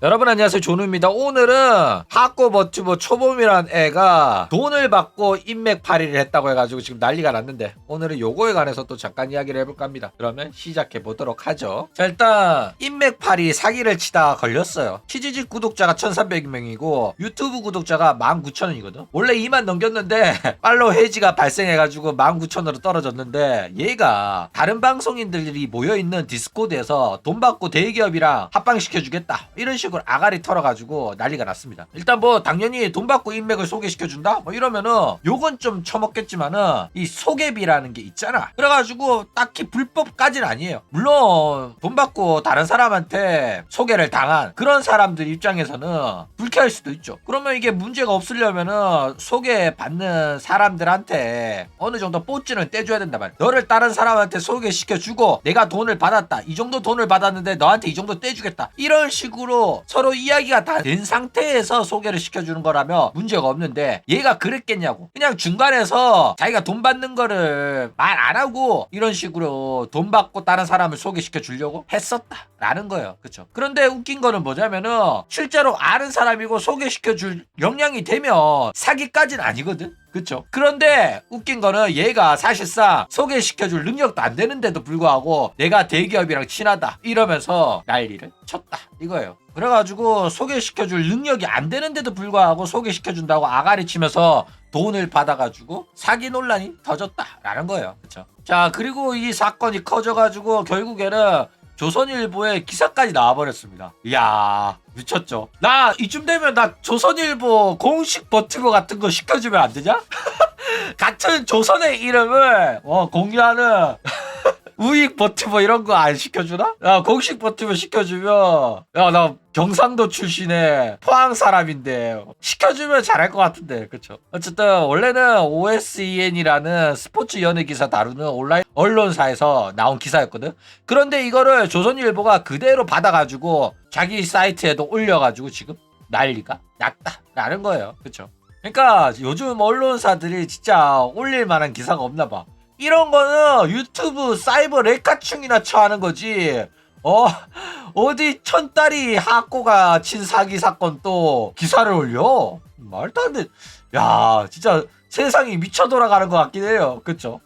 여러분 안녕하세요. 조누입니다. 오늘은 하코버튜버 초범이란 애가 돈을 받고 인맥 파리를 했다고 해가지고 지금 난리가 났는데 오늘은 요거에 관해서 또 잠깐 이야기를 해볼까 합니다. 그러면 시작해 보도록 하죠. 자 일단 인맥 파리 사기를 치다가 걸렸어요. 치즈직 구독자가 1300명이고 유튜브 구독자가 19,000원이거든. 원래 2만 넘겼는데 팔로우 해지가 발생해가지고 19,000원으로 떨어졌는데 얘가 다른 방송인들이 모여있는 디스코드에서 돈 받고 대기업이랑 합방시켜주겠다. 이런 식으로 아가리 털어가지고 난리가 났습니다. 일단 뭐 당연히 돈 받고 인맥을 소개시켜준다? 뭐 이러면은 요건 좀 처먹겠지만은 이 소개비라는 게 있잖아. 그래가지고 딱히 불법까지는 아니에요. 물론 돈 받고 다른 사람한테 소개를 당한 그런 사람들 입장에서는 불쾌할 수도 있죠. 그러면 이게 문제가 없으려면은 소개받는 사람들한테 어느 정도 뽀찌는 떼줘야 된단 말이야. 너를 다른 사람한테 소개시켜주고 내가 돈을 받았다. 이 정도 돈을 받았는데 너한테 이 정도 떼주겠다. 이런 식으로 서로 이야기가 다 된 상태에서 소개를 시켜주는 거라면 문제가 없는데 얘가 그랬겠냐고. 그냥 중간에서 자기가 돈 받는 거를 말 안 하고 이런 식으로 돈 받고 다른 사람을 소개시켜 주려고 했었다 라는 거예요. 그쵸? 그런데 웃긴 거는 뭐냐면은 실제로 아는 사람이고 소개시켜 줄 역량이 되면 사기까지는 아니거든. 그쵸? 그런데 웃긴 거는 얘가 사실상 소개시켜줄 능력도 안 되는데도 불구하고 내가 대기업이랑 친하다 이러면서 난리를 쳤다 이거예요 그래가지고 소개시켜줄 능력이 안 되는데도 불구하고 소개시켜준다고 아가리 치면서 돈을 받아가지고 사기 논란이 터졌다라는 거예요 그쵸 자 그리고 이 사건이 커져가지고 결국에는 조선일보에 기사까지 나와버렸습니다. 이야 미쳤죠. 나 이쯤 되면 나 조선일보 공식 버티버 같은 거 시켜주면 안 되냐? 같은 조선의 이름을 어, 공유하는 우익 버티버 이런 거 안 시켜주나? 야 공식 버티버 시켜주면 야 나 경상도 출신의 포항 사람인데 시켜주면 잘할 것 같은데 그쵸? 어쨌든 원래는 OSEN이라는 스포츠 연예 기사 다루는 온라인 언론사에서 나온 기사였거든. 그런데 이거를 조선일보가 그대로 받아가지고 자기 사이트에도 올려가지고 지금 난리가 났다라는 거예요. 그쵸? 그러니까 요즘 언론사들이 진짜 올릴 만한 기사가 없나 봐. 이런 거는 유튜브 사이버 레카충이나 처하는 거지. 어 어디 천다리 하코가 친 사기 사건 또 기사를 올려 말도 안 돼. 야 진짜 세상이 미쳐 돌아가는 것 같긴 해요. 그쵸?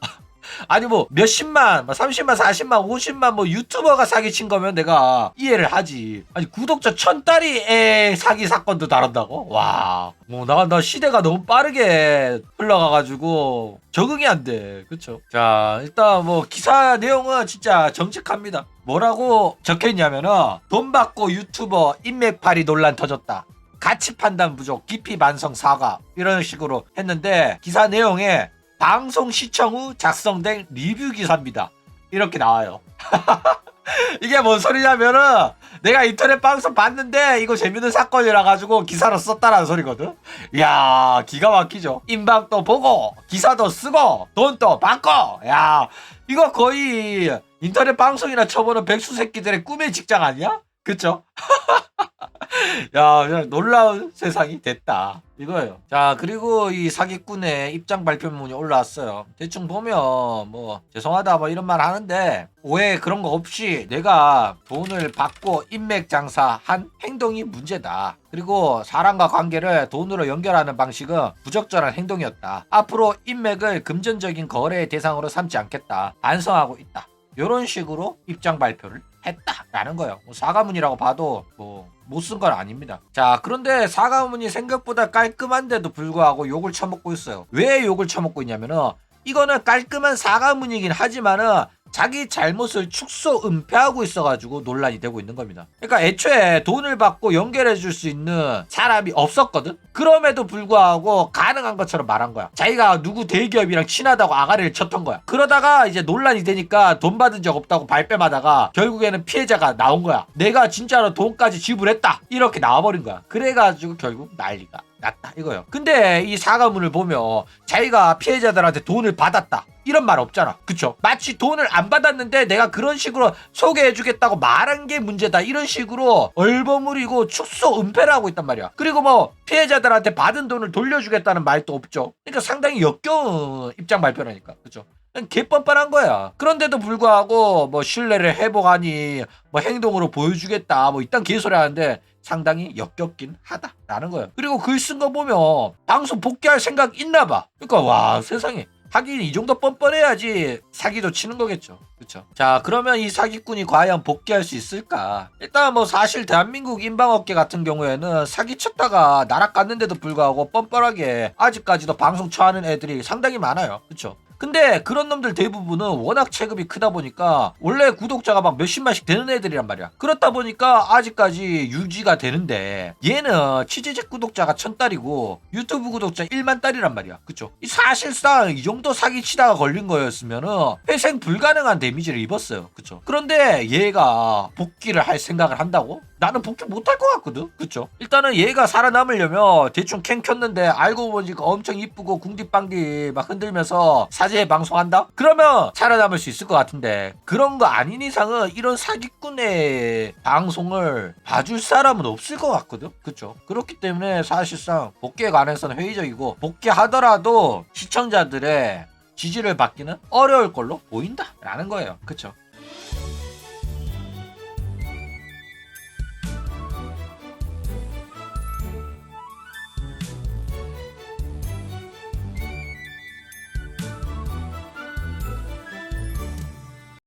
아니 뭐 몇십만, 뭐 30만, 40만, 50만 뭐 유튜버가 사기친 거면 내가 이해를 하지. 아니 구독자 천 달이의 사기 사건도 다룬다고? 와, 뭐나 나 시대가 너무 빠르게 흘러가가지고 적응이 안 돼. 그쵸? 자 일단 뭐 기사 내용은 진짜 정직합니다. 뭐라고 적혀있냐면은 돈 받고 유튜버 인맥팔이 논란 터졌다. 가치 판단 부족, 깊이 반성 사과 이런 식으로 했는데 기사 내용에 방송 시청 후 작성된 리뷰 기사입니다. 이렇게 나와요. 이게 뭔 소리냐면은 내가 인터넷 방송 봤는데 이거 재밌는 사건이라 가지고 기사로 썼다라는 소리거든. 이야 기가 막히죠. 인방도 보고 기사도 쓰고 돈도 받고 야 이거 거의 인터넷 방송이나 쳐보는 백수 새끼들의 꿈의 직장 아니야? 그쵸? 야, 놀라운 세상이 됐다. 이거예요. 자, 그리고 이 사기꾼의 입장 발표문이 올라왔어요. 대충 보면, 뭐, 죄송하다, 뭐 이런 말 하는데, 오해 그런 거 없이 내가 돈을 받고 인맥 장사한 행동이 문제다. 그리고 사람과 관계를 돈으로 연결하는 방식은 부적절한 행동이었다. 앞으로 인맥을 금전적인 거래의 대상으로 삼지 않겠다. 반성하고 있다. 이런 식으로 입장 발표를 했다라는 거예요. 뭐 사과문이라고 봐도 뭐 못 쓴 건 아닙니다. 자, 그런데 사과문이 생각보다 깔끔한데도 불구하고 욕을 처먹고 있어요. 왜 욕을 처먹고 있냐면은 이거는 깔끔한 사과문이긴 하지만은 자기 잘못을 축소 은폐하고 있어가지고 논란이 되고 있는 겁니다. 그러니까 애초에 돈을 받고 연결해 줄 수 있는 사람이 없었거든? 그럼에도 불구하고 가능한 것처럼 말한 거야. 자기가 누구 대기업이랑 친하다고 아가리를 쳤던 거야. 그러다가 이제 논란이 되니까 돈 받은 적 없다고 발뺌하다가 결국에는 피해자가 나온 거야. 내가 진짜로 돈까지 지불했다. 이렇게 나와버린 거야. 그래가지고 결국 난리가 났다 이거요. 근데 이 사과문을 보면 자기가 피해자들한테 돈을 받았다. 이런 말 없잖아. 그쵸? 마치 돈을 안 받았는데 내가 그런 식으로 소개해주겠다고 말한 게 문제다. 이런 식으로 얼버무리고 축소 은폐를 하고 있단 말이야. 그리고 뭐 피해자들한테 받은 돈을 돌려주겠다는 말도 없죠. 그러니까 상당히 역겨운 입장 발표라니까. 그쵸? 개뻔뻔한 거야. 그런데도 불구하고 뭐 신뢰를 회복하니 뭐 행동으로 보여주겠다 뭐 이딴 개소리 하는데 상당히 역겹긴 하다라는 거예요. 그리고 글 쓴 거 보면 방송 복귀할 생각 있나 봐. 그러니까 와 세상에 하긴 이 정도 뻔뻔해야지 사기도 치는 거겠죠. 그렇죠. 자 그러면 이 사기꾼이 과연 복귀할 수 있을까? 일단 뭐 사실 대한민국 인방업계 같은 경우에는 사기 쳤다가 날아갔는데도 불구하고 뻔뻔하게 아직까지도 방송 처하는 애들이 상당히 많아요. 그렇죠. 근데 그런 놈들 대부분은 워낙 체급이 크다 보니까 원래 구독자가 막 몇십만씩 되는 애들이란 말이야. 그렇다 보니까 아직까지 유지가 되는데 얘는 취재직 구독자가 천 달이고 유튜브 구독자 1만 달이란 말이야. 그쵸? 이 사실상 이 정도 사기치다가 걸린 거였으면은 회생 불가능한 데미지를 입었어요. 그쵸? 그런데 얘가 복귀를 할 생각을 한다고? 나는 복귀 못할 것 같거든. 그쵸? 일단은 얘가 살아남으려면 대충 캔 켰는데 알고 보니까 엄청 이쁘고 궁디빵디 막 흔들면서 사제 방송한다? 그러면 살아남을 수 있을 것 같은데 그런 거 아닌 이상은 이런 사기꾼의 방송을 봐줄 사람은 없을 것 같거든. 그쵸? 그렇기 때문에 사실상 복귀에 관해서는 회의적이고 복귀하더라도 시청자들의 지지를 받기는 어려울 걸로 보인다라는 거예요. 그쵸?